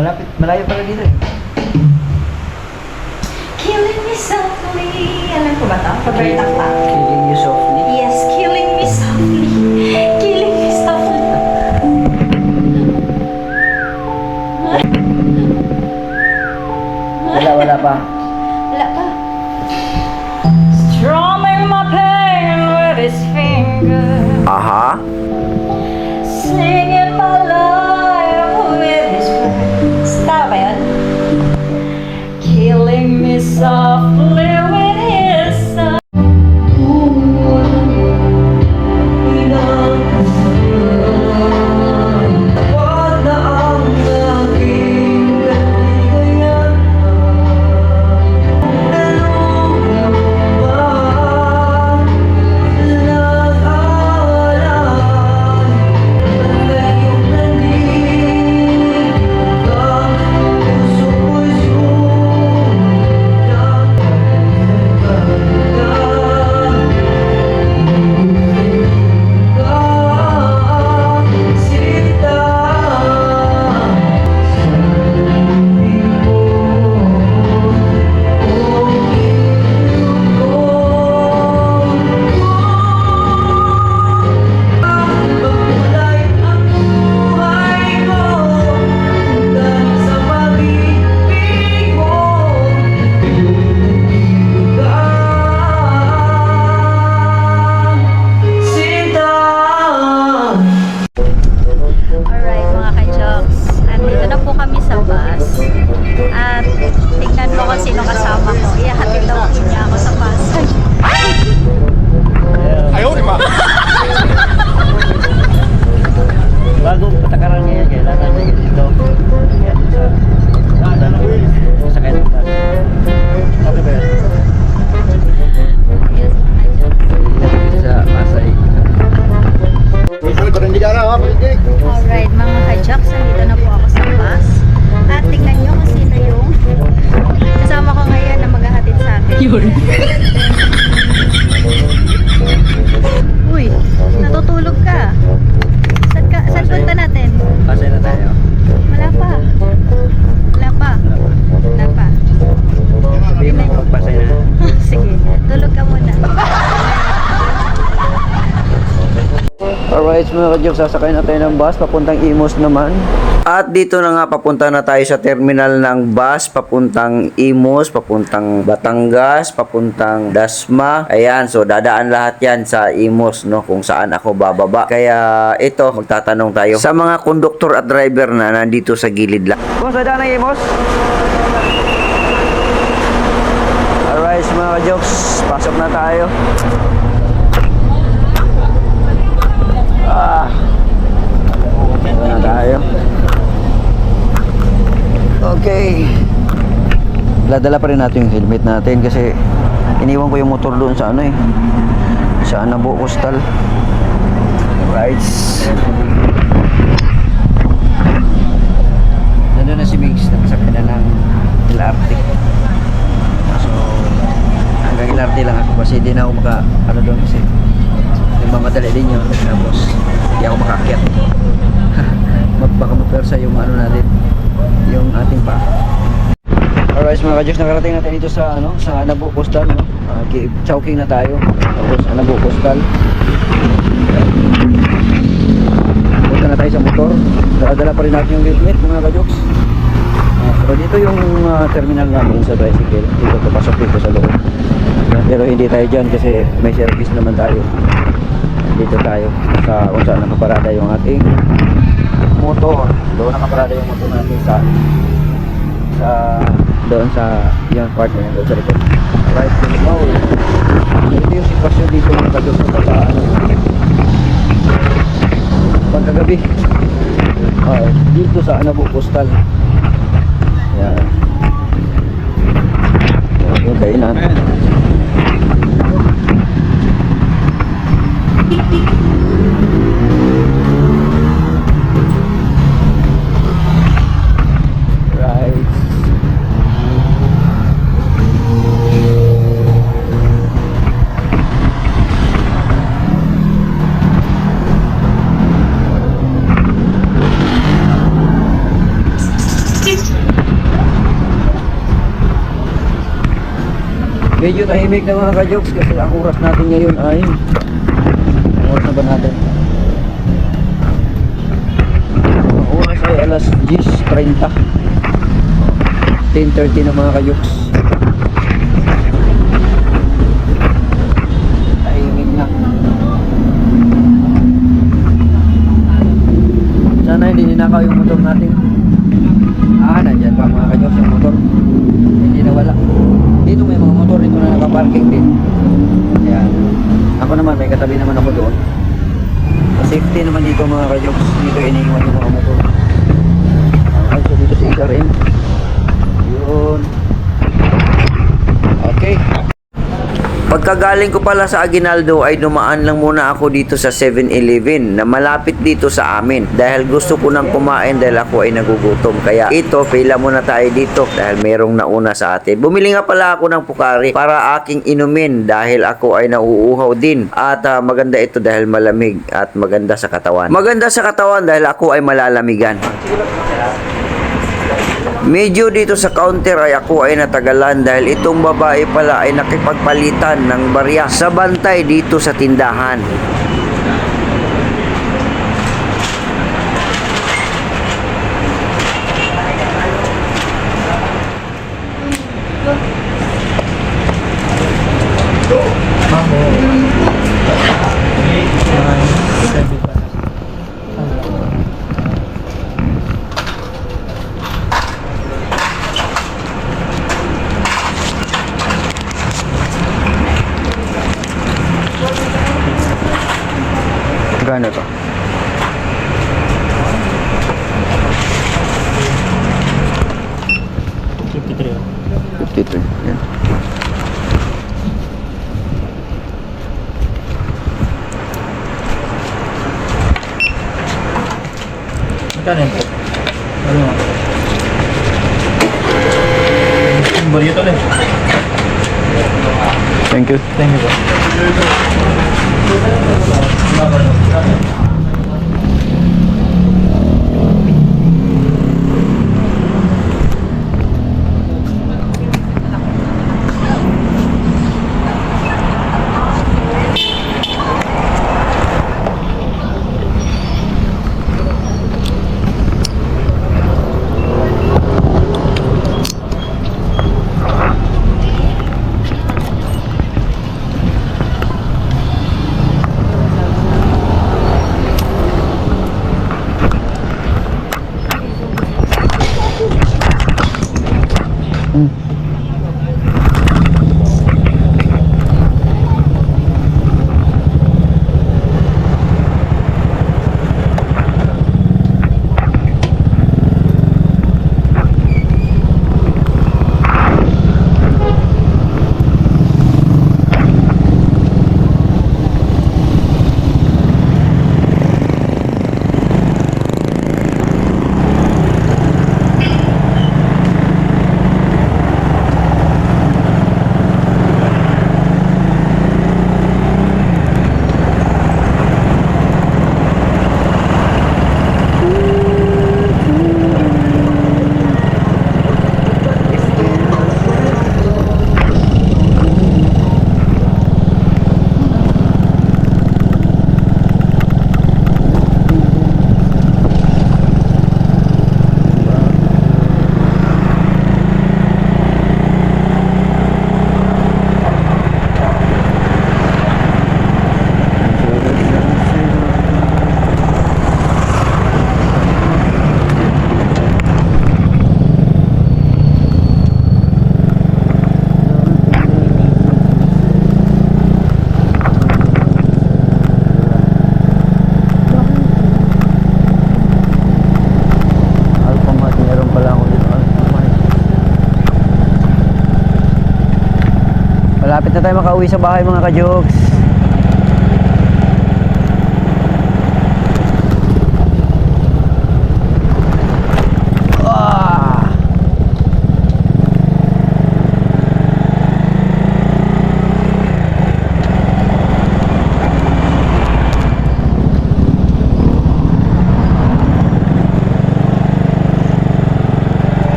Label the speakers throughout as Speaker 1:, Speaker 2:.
Speaker 1: Malapit, malayo pala dito eh.
Speaker 2: Killing me softly. Alam ko ba ito? Roberta Flack. Alright mga
Speaker 1: kadyok, sasakay na tayo ng bus papuntang Imos naman. At dito na nga papunta na tayo sa terminal ng bus papuntang Imos, papuntang Batangas, papuntang Dasma. Ayan, so dadaan lahat yan sa Imos no kung saan ako bababa. Kaya ito, magtatanong tayo sa mga konduktor at driver na nandito sa gilid lang. Kung sa daan ng Imos? Alright mga kadyok, pasok na tayo. Ah. Ito na tayo. Okay. Dadala pa rin natin yung helmet natin kasi iniwan ko yung motor doon sa ano eh. Sa Anabo Coastal. Right. Nandun na si Migs. Nakasakay na ng LRT. So, hanggang LRT lang ako kasi hindi na ako maka, ano doon kasi nagmamadali din yun tapos hindi ako makakyat baka mapersa yung ano natin yung ating pa. Alright mga kadyos nakarating natin dito sa ano sa Anabu Coastal no? uh, Chowking na tayo. Tapos Anabu Coastal punta na tayo sa motor. Dala pa rin natin yung helmet mga kadyos uh, pero dito yung uh, terminal namin sa tricycle. Dito papasok dito sa loob. Pero hindi tayo dyan kasi may service naman tayo. Dito tayo sa kung saan nakaparada yung ating motor. Doon nakaparada yung motor natin sa sa doon sa yung part na yun doon sa likod. Right now ito yung sitwasyon dito mga kadyo sa ano. Pagkagabi. Uh, dito sa Anabu Postal. Yan. Yung kainan right Medyo tahimik na mga ka-jokes kasi ang oras natin ngayon ay ang oras na ba natin? Ang oras ay alas 10.30 10.30 na mga ka-jokes. Tahimik na. Sana hindi ninakaw yung motor natin. Ah, nandyan pa mga ka-jokes yung motor Hindi na wala dito may mga motor dito na nakaparking din. Ayan. Ako naman, may katabi naman ako doon. Sa safety naman dito mga kajoks, dito iniiwan yung mga motor. Alright, so dito si HRM. Yun. Okay.
Speaker 3: Pagkagaling ko pala sa Aguinaldo ay dumaan lang muna ako dito sa 7-Eleven na malapit dito sa amin dahil gusto ko nang kumain dahil ako ay nagugutom. Kaya ito, pila muna tayo dito dahil merong nauna sa atin. Bumili nga pala ako ng pukari para aking inumin dahil ako ay nauuhaw din at ah, maganda ito dahil malamig at maganda sa katawan. Maganda sa katawan dahil ako ay malalamigan. Medyo dito sa counter ay ako ay natagalan dahil itong babae pala ay nakipagpalitan ng barya sa bantay dito sa tindahan.
Speaker 1: Gano to? Fifty-three. Yan.
Speaker 4: Magkano po? Ano nga? Ulit.
Speaker 1: Thank you.
Speaker 4: Thank you po.
Speaker 1: Alphamart, Na tayo makauwi sa bahay mga ka-jokes.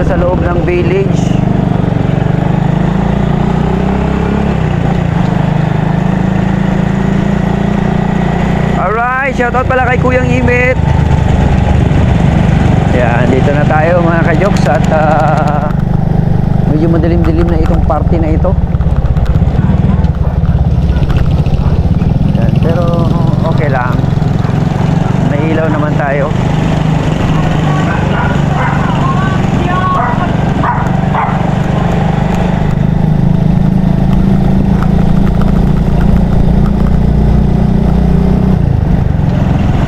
Speaker 1: Dito sa loob ng village. Alright, shoutout pala kay Kuyang Imit. Yan, dito na tayo mga kajoks at ah, medyo madilim-dilim na itong party na ito. Yan, pero okay lang. May ilaw naman tayo.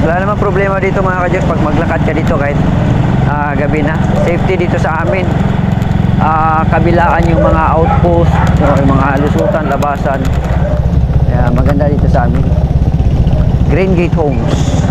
Speaker 1: Wala namang problema dito mga kadyos pag maglakad ka dito kahit ah, gabi na. Safety dito sa amin. Ah, kabilaan yung mga outpost, yung mga lusutan, labasan. Kaya maganda dito sa amin. Green Gate Homes.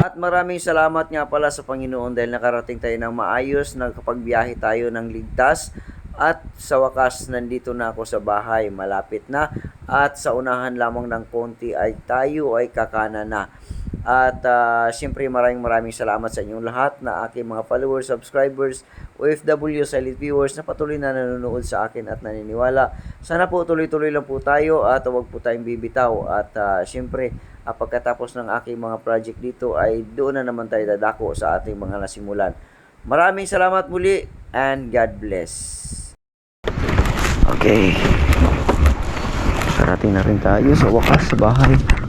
Speaker 3: At maraming salamat nga pala sa Panginoon dahil nakarating tayo ng maayos, nagkapagbiyahe tayo ng ligtas at sa wakas nandito na ako sa bahay, malapit na at sa unahan lamang ng konti ay tayo ay kakana na. At ah, siyempre maraming maraming salamat sa inyong lahat na aking mga followers, subscribers, OFW, silent viewers na patuloy na nanonood sa akin at naniniwala. Sana po tuloy-tuloy lang po tayo at huwag po tayong bibitaw. At ah, siyempre, ah, pagkatapos ng aking mga project dito ay doon na naman tayo dadako sa ating mga nasimulan. Maraming salamat muli and God bless.
Speaker 1: Okay. Karating na rin tayo sa wakas sa bahay.